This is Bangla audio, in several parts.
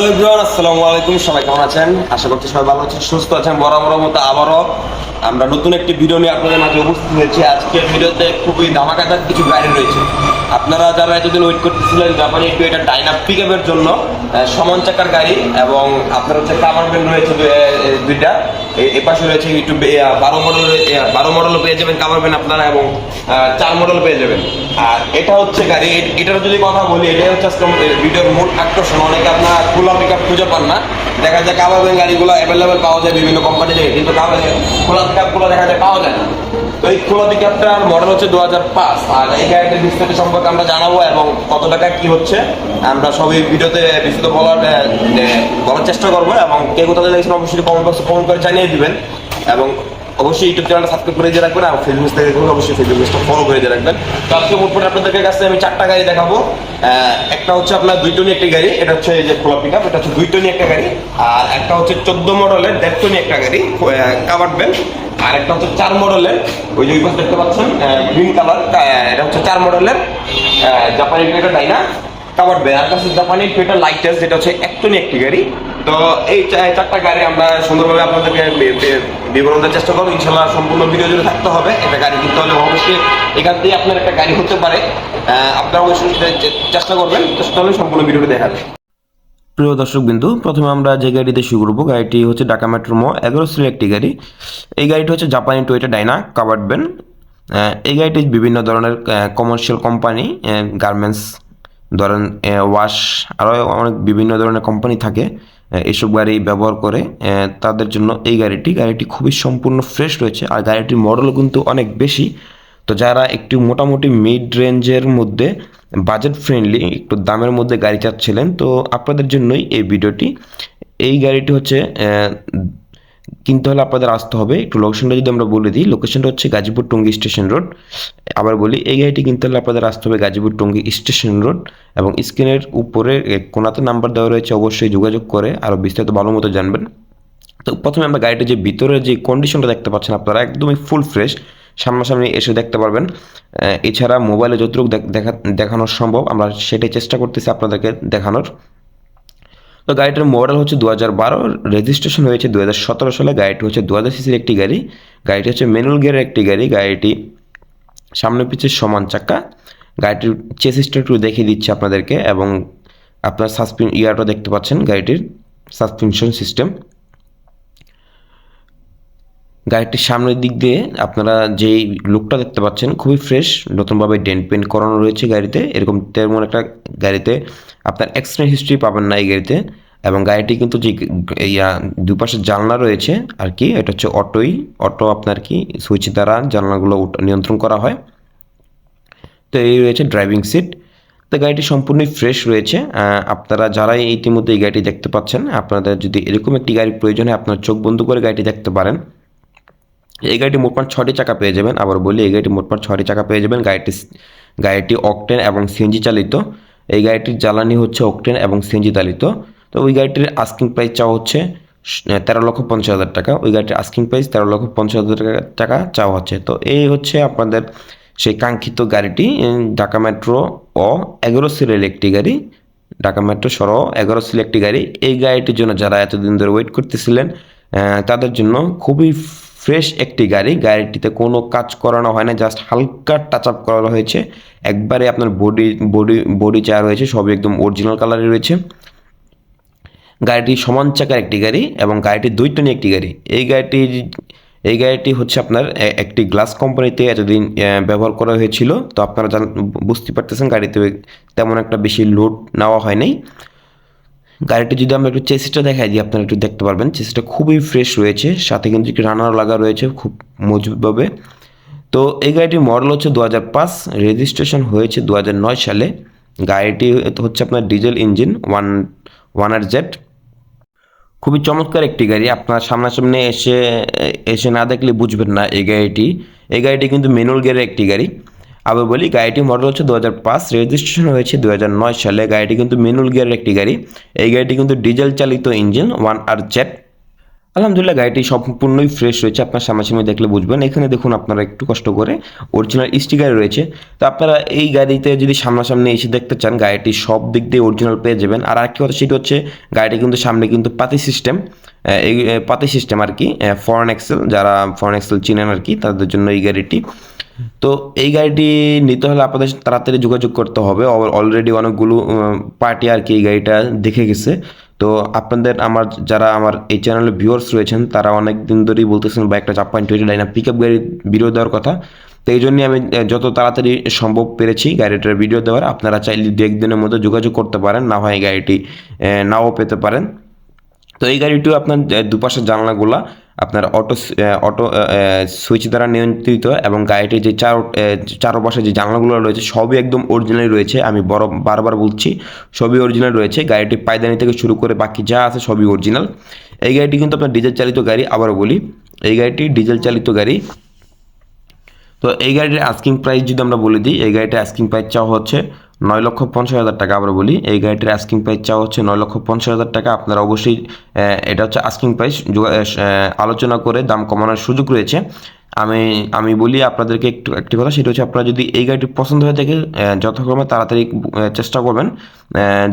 আসসালামু আলাইকুম সবাই কেমন আছেন? আশা করছি সবাই ভালো আছেন, সুস্থ আছেন বরাবর মতো আবারও আমরা নতুন একটি ভিডিও নিয়ে আপনাদের মাঝে উপস্থিত হয়েছি। আজকের ভিডিওতে খুবই ধামাকাদার কিছু গাড়ি রয়েছে। আপনারা যারা এতদিন ওয়েট করতেছিলেন জাপানি একটু এটা ডাইনা পিক আপের জন্য সমান চাকার গাড়ি এবং আপনার হচ্ছে কাভার ভ্যান রয়েছে দুইটা। এ- এ পাশে রয়েছে একটু বারো মডেল বারো মডেলও পেয়ে যাবেন কাভার ভ্যান আপনারা এবং চার মডেল পেয়ে যাবেন। আর এটা হচ্ছে গাড়ি এটার যদি কথা বলি, এটাই হচ্ছে আজকে ভিডিওর মূল আকর্ষণ। অনেকে আপনার খোলা পিক আপ খুঁজে পান না। দেখা যায় কাভার ভ্যান গাড়িগুলো অ্যাভেলেবেল পাওয়া যায় বিভিন্ন কোম্পানি থেকে, কিন্তু খোলা পিক আপগুলো দেখা যায় পাওয়া যায় না। তো এই খোলা পিক মডেল হচ্ছে দু হাজার পাঁচ। আর এই গাড়িটির বিস্তারিত সম্পর্কে আমরা জানাব এবং কত টাকা কি হচ্ছে। আমরা সবই ভিডিওতে বিস্তারিত বলার বলার চেষ্টা করব এবং কে কোথাও দেখছেন অবশ্যই কমেন্ট বক্সে কমেন্ট করে জানিয়ে দিবেন। এবং অবশ্যই ইউটিউব চ্যানেলটা সাবস্ক্রাইব করে দিয়ে রাখবেন আর ফেসবুক থেকে দেখবেন অবশ্যই ফেসবুক পেজটা ফলো করে দিয়ে রাখবেন। তো আজকে মোটপট আপনাদের কাছে আমি চারটা গাড়ি দেখাবো। একটা হচ্ছে আপনার দুই টনি একটি গাড়ি, এটা হচ্ছে এই যে খোলা পিক আপ এটা হচ্ছে দুই টনি একটা গাড়ি। আর একটা হচ্ছে চোদ্দ মডেলের দেড় টনি একটা গাড়ি কাভার ব্যান্ড আর একটা হচ্ছে চার মডেলের, ওই যে ওই পাশে দেখতে পাচ্ছেন গ্রিন কালার এটা হচ্ছে চার মডেলের জাপানি ডাইনা কাভার ব্যান্ড আর একটা হচ্ছে জাপানি একটা লাইটেস্ট যেটা হচ্ছে এক টনি একটি গাড়ি। তো এই চারটা গাড়ি আমরা সুন্দরভাবে আপনাদেরকে বিবরণ দেওয়ার চেষ্টা করব। ইনশাল্লাহ সম্পূর্ণ ভিডিও জুড়ে থাকতে হবে। একটা গাড়ি কিনতে হলে অবশ্যই এখান থেকে আপনার একটা গাড়ি হতে পারে। আপনারা অবশ্যই চেষ্টা করবেন। চেষ্টা করবেন সম্পূর্ণ ভিডিওটি দেখার প্রিয় দর্শক বিন্দু প্রথমে আমরা যে গাড়িতে শুরু করব, গাড়িটি হচ্ছে ঢাকা মেট্রো মো এগারো সিলের একটি গাড়ি। এই গাড়িটি হচ্ছে জাপানি টয়েটা ডাইনা কাভার্ড ব্যান এই গাড়িটি বিভিন্ন ধরনের কমার্শিয়াল কোম্পানি গার্মেন্টস ধরেন ওয়াশ আরও অনেক বিভিন্ন ধরনের কোম্পানি থাকে এসব গাড়ি ব্যবহার করে তাদের জন্য এই গাড়িটি গাড়িটি খুবই সম্পূর্ণ ফ্রেশ রয়েছে। আর গাড়িটির মডেলও কিন্তু অনেক বেশি। তো যারা একটু মোটামুটি মিড রেঞ্জের মধ্যে বাজেট ফ্রেন্ডলি একটু দামের মধ্যে গাড়ি চাচ্ছিলেন, তো আপনাদের জন্যই এই ভিডিওটি। এই গাড়িটি হচ্ছে কিনতে হলে আপনাদের আসতে হবে। একটু লোকেশনটা যদি আমরা বলে দিই লোকেশনটা হচ্ছে গাজীপুর টঙ্গী স্টেশন রোড। আবার বলি, এই গাড়িটি কিনতে হলে আপনাদের আসতে হবে গাজীপুর টঙ্গী স্টেশন রোড এবং স্ক্রিনের উপরে কোনাতে নাম্বার দেওয়া রয়েছে, অবশ্যই যোগাযোগ করে আরও বিস্তারিত ভালো মতো জানবেন। তো প্রথমে আমরা গাড়িটির যে ভিতরে যে কন্ডিশনটা দেখতে পাচ্ছেন আপনারা, একদমই ফুল ফ্রেশ সামনাসামনি এসে দেখতে পারবেন। এছাড়া মোবাইলে যতটুকু দেখ- দেখা দেখানো সম্ভব, আমরা সেটাই চেষ্টা করতেছি আপনাদেরকে দেখানোর। তো গাড়িটার মডেল হচ্ছে দু হাজার বারো রেজিস্ট্রেশন হয়েছে দু হাজার সতেরো সালে, গাড়িটি হচ্ছে দু হাজার সিসির একটি গাড়ি। গাড়িটি হচ্ছে ম্যানুয়াল গিয়ারের একটি গাড়ি, গাড়িটি সামনে পিছে সমান চাকা। গাড়িটির চেসিসটা একটু দেখিয়ে দিচ্ছে আপনাদেরকে এবং আপনার সাসপেন ইয়ারটা দেখতে পাচ্ছেন, গাড়িটির সাসপেনশন সিস্টেম গাড়িটির সামনের দিক দিয়ে আপনারা যেই লুকটা দেখতে পাচ্ছেন খুবই ফ্রেশ নতুনভাবে ডেন্ট পেন্ট করানো রয়েছে গাড়িতে। এরকম তেমন একটা গাড়িতে আপনার এক্সট্রা হিস্ট্রি পাবেন না এই গাড়িতে। এবং গাড়িটি কিন্তু যে ইয়া দুপাশে জানলা রয়েছে আর কি, এটা হচ্ছে অটোই। অটো আপনার কি সুইচ দ্বারা জানলাগুলো নিয়ন্ত্রণ করা হয়। তো এই রয়েছে ড্রাইভিং সিট তো গাড়িটি সম্পূর্ণই ফ্রেশ রয়েছে। আপনারা যারাই ইতিমধ্যে এই গাড়িটি দেখতে পাচ্ছেন, আপনাদের যদি এরকম একটি গাড়ির প্রয়োজন হয়, আপনার চোখ বন্ধ করে গাড়িটি দেখতে পারেন। এই গাড়িটি মোট মোটমাট ছটি চাকা পেয়ে যাবেন। আবার বলি, এই গাড়িটি মোট মোটমাট ছটি চাকা পেয়ে যাবেন। গাড়িটি গাড়িটি অকটেন এবং সিএনজি চালিত। এই গাড়িটির জ্বালানি হচ্ছে অকটেন এবং সিএনজি চালিত। তো ওই গাড়িটির আস্কিং প্রাইস চাওয়া হচ্ছে তেরো লক্ষ পঞ্চাশ হাজার টাকা। ওই গাড়িটির আস্কিং প্রাইস তেরো লক্ষ পঞ্চাশ হাজার টাকা- চাওয়া হচ্ছে। তো এই হচ্ছে আপনাদের সেই কাঙ্ক্ষিত গাড়িটি ঢাকা মেট্রো ও এগারো সিরিয়াল একটি গাড়ি, ঢাকা মেট্রো সহ এগারো সিল একটি গাড়ি। এই গাড়িটির জন্য যারা এতদিন ধরে ওয়েট করতেছিলেন তাদের জন্য খুবই ফ্রেশ একটি গাড়ি, গাড়িটিতে কোনো কাজ করানো হয় না জাস্ট হালকা টাচ আপ করা হয়েছে। একবারে আপনার বডি বডি বডি চেয়ার রয়েছে সবই একদম অরিজিনাল কালারে রয়েছে। গাড়িটি সমান চাকার একটি গাড়ি এবং গাড়িটি দুই টনি একটি গাড়ি। এই গাড়িটি এই গাড়িটি হচ্ছে আপনার একটি গ্লাস কোম্পানিতে এতদিন ব্যবহার করা হয়েছিল। তো আপনারা জান, বুঝতে পারতেছেন গাড়িতে তেমন একটা বেশি লোড নেওয়া হয় নাই। গাড়িটি যদি আমরা একটু চেসিসটা দেখাই দিই আপনারা একটু দেখতে পারবেন। চেসিসটা খুবই ফ্রেশ রয়েছে, সাথে কিন্তু রানার লাগা রয়েছে, খুব মজবুতভাবে। তো এই গাড়িটির মডেল হচ্ছে দু হাজার পাঁচ রেজিস্ট্রেশন হয়েছে দু হাজার নয় সালে। গাড়িটি হচ্ছে আপনার diesel engine one one R Z খুবই চমৎকার একটি গাড়ি, আপনার সামনাসামনি এসে এসে না দেখলে বুঝবেন না এই গাড়িটি। এই গাড়িটি কিন্তু ম্যানুয়াল গিয়ারের একটি গাড়ি। আবার বলি, গাড়িটির মডেল হচ্ছে দু হাজার পাঁচ রেজিস্ট্রেশন হয়েছে দু হাজার নয় সালে। গাড়িটি কিন্তু ম্যানুয়াল গিয়ারের একটি গাড়ি। এই গাড়িটি কিন্তু ডিজেল চালিত ইঞ্জিন ওয়ান আর জেট আলহামদুলিল্লাহ, গাড়িটি সম্পূর্ণই ফ্রেশ রয়েছে। আপনার সামনাসামনি দেখলে বুঝবেন। এখানে দেখুন, আপনারা একটু কষ্ট করে অরিজিনাল স্টিকার রয়েছে। তো আপনারা এই গাড়িতে যদি সামনাসামনি এসে দেখতে চান, গাড়িটি সব দিক দিয়ে অরিজিনাল পেয়ে যাবেন। আর আরেকটি কথা, সেটি হচ্ছে, গাড়িটি কিন্তু সামনে কিন্তু পাতি সিস্টেম এই পাতি সিস্টেম আর কি ফরেন এক্সেল যারা ফরেন এক্সেল চিনেন আর কি, তাদের জন্য এই গাড়িটি। তো এই গাড়িটি নিতে হলে আপনাদের তাড়াতাড়ি যোগাযোগ করতে হবে। অলরেডি অনেকগুলো পার্টি আর কি এই গাড়িটা দেখে গেছে। তো আপনাদের আমার যারা আমার এই চ্যানেলের ভিউয়ার্স রয়েছেন, তারা অনেক দিন ধরেই বলতেছেন বা একটা পয়েন্ট টোয়েন্টি না পিক আপ গাড়ির ভিডিও দেওয়ার কথা। তো এই জন্যই আমি যত তাড়াতাড়ি সম্ভব পেরেছি গাড়িটার ভিডিও দেওয়ার। আপনারা চাইলে দু একদিনের মধ্যে যোগাযোগ করতে পারেন, না হয় গাড়িটি নাও পেতে পারেন। তো এই গাড়িটিও আপনার দুপাশের জানলাগুলা আপনার অটো অটো সুইচ দ্বারা নিয়ন্ত্রিত এবং গাড়িটির যে চার চারপাশে যে জানলাগুলো রয়েছে, সবই একদম অরিজিনাল রয়েছে। আমি বড়, বারবার বলছি, সবই অরিজিনাল রয়েছে। গাড়িটি পায়দানি থেকে শুরু করে বাকি যা আছে সবই অরিজিনাল এই গাড়িটি কিন্তু আপনার ডিজেল চালিত গাড়ি, আবারও বলি, এই গাড়িটি ডিজেল চালিত গাড়ি। তো এই গাড়িটির আস্কিং প্রাইস যদি আমরা বলে দিই, এই গাড়িটির আস্কিং প্রাইস চাওয়া হচ্ছে নয় লক্ষ পঞ্চাশ হাজার টাকা আমরা বলি এই গাড়িটির আস্কিং প্রাইস চাওয়া হচ্ছে নয় লক্ষ পঞ্চাশ হাজার টাকা। আপনারা অবশ্যই এটা হচ্ছে আস্কিং প্রাইস আলোচনা করে দাম কমানোর সুযোগ রয়েছে। আমি আমি বলি আপনাদেরকে একটু একটি কথা সেটা হচ্ছে আপনারা যদি এই গাড়িটি পছন্দ হয়ে থাকে যথাক্রমে তাড়াতাড়ি চেষ্টা করবেন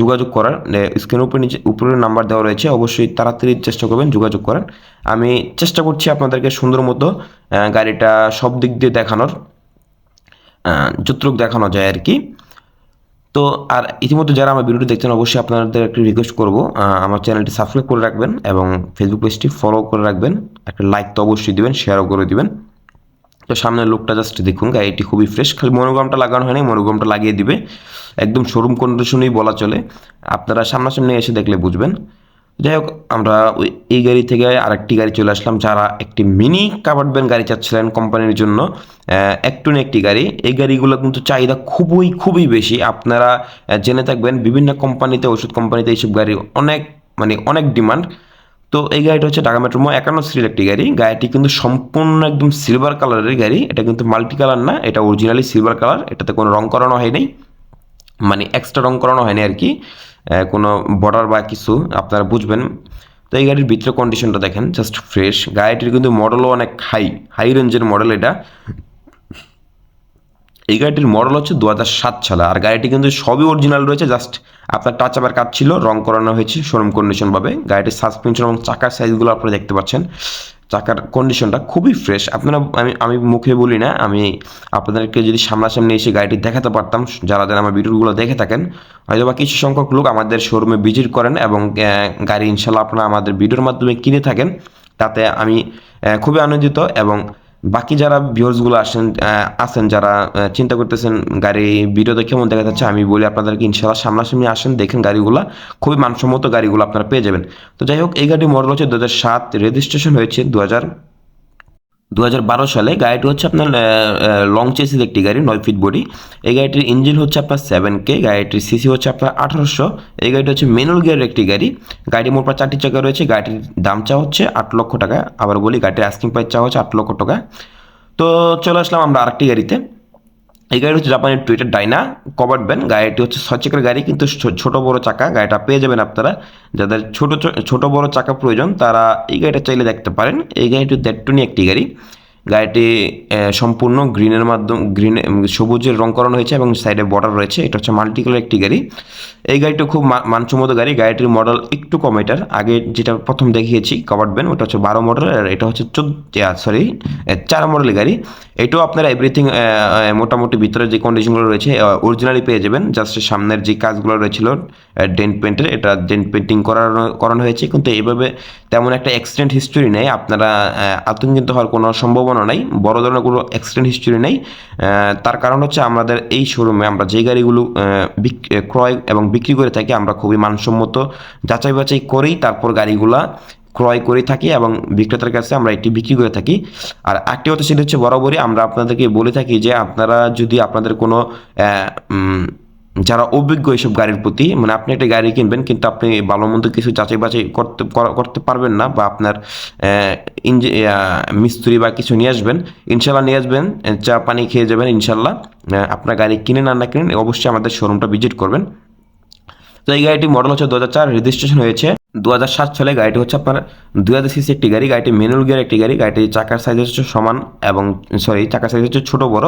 যোগাযোগ করার। স্ক্রিনের উপরে নিচে উপরের নাম্বার দেওয়া রয়েছে অবশ্যই তাড়াতাড়ি চেষ্টা করবেন যোগাযোগ করার। আমি চেষ্টা করছি আপনাদেরকে সুন্দর মতো গাড়িটা সব দিক দিয়ে দেখানোর আহ, দেখানো যায় আর কি। তো আর ইতিমধ্যে যারা আমার ভিডিওটি দেখছেন, অবশ্যই আপনাদের একটি রিকোয়েস্ট করব। আমার চ্যানেলটি সাবস্ক্রাইব করে রাখবেন এবং ফেসবুক পেজটি ফলো করে রাখবেন। একটা লাইক তো অবশ্যই দিবেন শেয়ারও করে দেবেন। তো সামনের লোকটা জাস্ট দেখুন গাড়িটি খুবই ফ্রেশ খালি মনোগ্রামটা লাগানো হয়নি, মনোগ্রামটা লাগিয়ে দিবে। একদম শোরুম কন্ডিশনেই বলা চলে। আপনারা সামনাসামনি এসে দেখলে বুঝবেন। যাই হোক আমরা ওই এই গাড়ি থেকে আরেকটি গাড়ি চলে আসলাম যারা একটি মিনি কাভার্ড ভ্যান গাড়ি চাচ্ছিলেন কোম্পানির জন্য। আহ, একটু গাড়ি। এই গাড়িগুলো কিন্তু চাহিদা খুবই খুবই বেশি। আপনারা জেনে থাকবেন বিভিন্ন কোম্পানিতে ওষুধ কোম্পানিতে এইসব গাড়ি অনেক মানে অনেক ডিমান্ড। তো এই গাড়িটা হচ্ছে ঢাকা মেট্রোমো একান্ন সিরিয়াল একটি গাড়ি। গাড়িটি কিন্তু সম্পূর্ণ একদম সিলভার কালারের গাড়ি। এটা কিন্তু মাল্টি কালার না এটা অরিজিনালি সিলভার কালার এটাতে কোনো রং করানো হয়নি। মানে এক্সট্রা রং করানো হয়নি আর কি কোনো বর্ডার বা কিছু আপনারা বুঝবেন। তো এই গাড়ির ভিতরে কন্ডিশনটা দেখেন জাস্ট ফ্রেশ গাড়িটির কিন্তু মডেলও অনেক হাই হাই রেঞ্জের মডেল এটা। এই গাড়িটির মডেল হচ্ছে দু হাজার সাত সালে। আর গাড়িটি কিন্তু সবই অরিজিনাল রয়েছে জাস্ট আপনার টাচ আবার কাজ ছিল, রং করানো হয়েছে শোরুম কন্ডিশনভাবে গাড়িটির সাসপেনশন এবং চাকার সাইজগুলো আপনারা দেখতে পাচ্ছেন। চাকার কন্ডিশনটা খুবই ফ্রেশ আপনারা, আমি আমি মুখে বলি না, আমি আপনাদেরকে যদি সামনাসামনি এসে গাড়িটি দেখাতে পারতাম, যারা যারা আমার ভিডিওগুলো দেখে থাকেন হয়তো বা কিছু সংখ্যক লোক আমাদের শোরুমে ভিজিট করেন এবং গাড়ি ইনশাল্লাহ আপনারা আমাদের ভিডিওর মাধ্যমে কিনে থাকেন। তাতে আমি খুবই আনন্দিত এবং বাকি যারা ভিউয়ার্সগুলো আসেন আছেন, যারা চিন্তা করতেছেন গাড়ি ভিডিওতে কেমন দেখা যাচ্ছে, আমি বলি আপনাদেরকে ইনশাল্লাহ সামনাসামনি আসেন, দেখেন গাড়িগুলো, খুবই মানসম্মত গাড়িগুলো আপনারা পেয়ে যাবেন। তো যাই হোক, এই গাড়ি মডেল হচ্ছে দু সাত রেজিস্ট্রেশন হয়েছে দু হাজার দু হাজার বারো সালে গাড়িটি হচ্ছে আপনার লং চেসিস একটি গাড়ি, নয় ফিট বডি এই গাড়িটির ইঞ্জিন হচ্ছে আপনার সেভেন কে গাড়িটির সিসি হচ্ছে আপনার আঠারোশো। এই গাড়িটি হচ্ছে মেনুল গিয়ারের একটি গাড়ি। গাড়ি মোট প্রায় চারটি চাকা রয়েছে, গাড়িটির দাম চা হচ্ছে আট লক্ষ টাকা। আবার বলি, গাড়িটির আস্কিং প্রাইস চা হচ্ছে আট লক্ষ টাকা। তো চলে আসলাম আমরা আরেকটি গাড়িতে। এই গাড়ি হচ্ছে জাপানের টুইটার ডাইনা কভার ভ্যান গাড়িটি হচ্ছে ছয় চাকার গাড়ি, কিন্তু ছোটো বড় চাকা, গাড়িটা পেয়ে যাবেন আপনারা। যাদের ছোটো ছোট বড় চাকা প্রয়োজন, তারা এই গাড়িটা চাইলে দেখতে পারেন। এই গাড়িটি দেড়টুনি একটি গাড়ি। গাড়িটি সম্পূর্ণ গ্রিনের মাধ্যম, গ্রিন সবুজের রং করানো হয়েছে এবং সাইডে বর্ডার রয়েছে। এটা হচ্ছে মাল্টি কালার একটি গাড়ি। এই গাড়িটা খুব মানসম্মত গাড়ি। গাড়িটির মডেল একটু কম এটার। আগে যেটা প্রথম দেখিয়েছি কভার্ড ভ্যান, ওটা হচ্ছে বারো মডেল আর এটা হচ্ছে চোদ্দ সরি চার মডেলের গাড়ি। এটাও আপনারা এভরিথিং মোটামুটি ভিতরে যে কন্ডিশনগুলো রয়েছে অরিজিনালি পেয়ে যাবেন। জাস্ট সামনের যে কাজগুলো রয়েছিল ডেন্ট পেন্টের এটা ডেন্ট পেন্টিং করানো করানো হয়েছে। কিন্তু এইভাবে তেমন একটা অ্যাক্সিডেন্ট হিস্টোরি নেই। আপনারা আতঙ্কিত হওয়ার কোনো সম্ভাবনা নেই, বড় ধরনের কোনো অ্যাক্সিডেন্ট হিস্টোরি নেই। তার কারণ হচ্ছে আমাদের এই শোরুমে আমরা যে গাড়িগুলো ক্রয় এবং বিক্রি করে থাকি, আমরা খুবই মানসম্মত যাচাই বাছাই করেই তারপর গাড়িগুলা ক্রয় করে থাকি এবং বিক্রেতার কাছে আমরা এটি বিক্রি করে থাকি। আর একটি কথা সেটা হচ্ছে বরাবরই আমরা আপনাদেরকে বলে থাকি যে আপনারা যদি আপনাদের কোনো যারা অভিজ্ঞ এইসব গাড়ির প্রতি মানে আপনি একটা গাড়ি কিনবেন, কিন্তু আপনি ভালো মন্দ কিছু যাচাই বাছাই করতে করতে পারবেন না, বা আপনার ইঞ্জি মিস্ত্রি বা কিছু নিয়ে আসবেন ইনশাল্লাহ নিয়ে আসবেন চা পানি খেয়ে যাবেন ইনশাল্লাহ আপনার গাড়ি কিনেন আর না কিনেন, অবশ্যই আমাদের শোরুমটা ভিজিট করবেন। তো এই গাড়িটি মডেল হচ্ছে দু হাজার চার, রেজিস্ট্রেশন হয়েছে দু হাজার সাত সালে। গাড়িটি হচ্ছে আপনার দুই হাজার সিসি একটি গাড়ি, গাড়িটি ম্যানুয়াল গিয়ার একটি গাড়ি গাড়িটির চাকার সাইজ হচ্ছে সমান এবং সরি চাকার সাইজ হচ্ছে ছোট বড়।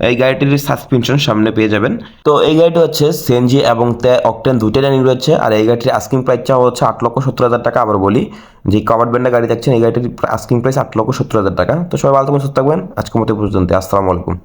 এই গাড়িটির সাসপেনশন সামনে পেয়ে যাবেন। তো এই গাড়িটি হচ্ছে সেনজি এবং তে অকটেন দুইটা রানিং রয়েছে। আর এই গাড়িটির আস্কিং প্রাইস হচ্ছে আট লক্ষ সত্তর হাজার টাকা আবার বলি। যে কভার ব্যান্ডের গাড়ি দেখছেন এই গাড়িটির আস্কিং প্রাইস আট লক্ষ সত্তর হাজার টাকা। তো সবাই ভালো থাকবেন, সুস্থ থাকবেন। আজকের মতো পর্যন্ত আসসালামু আলাইকুম।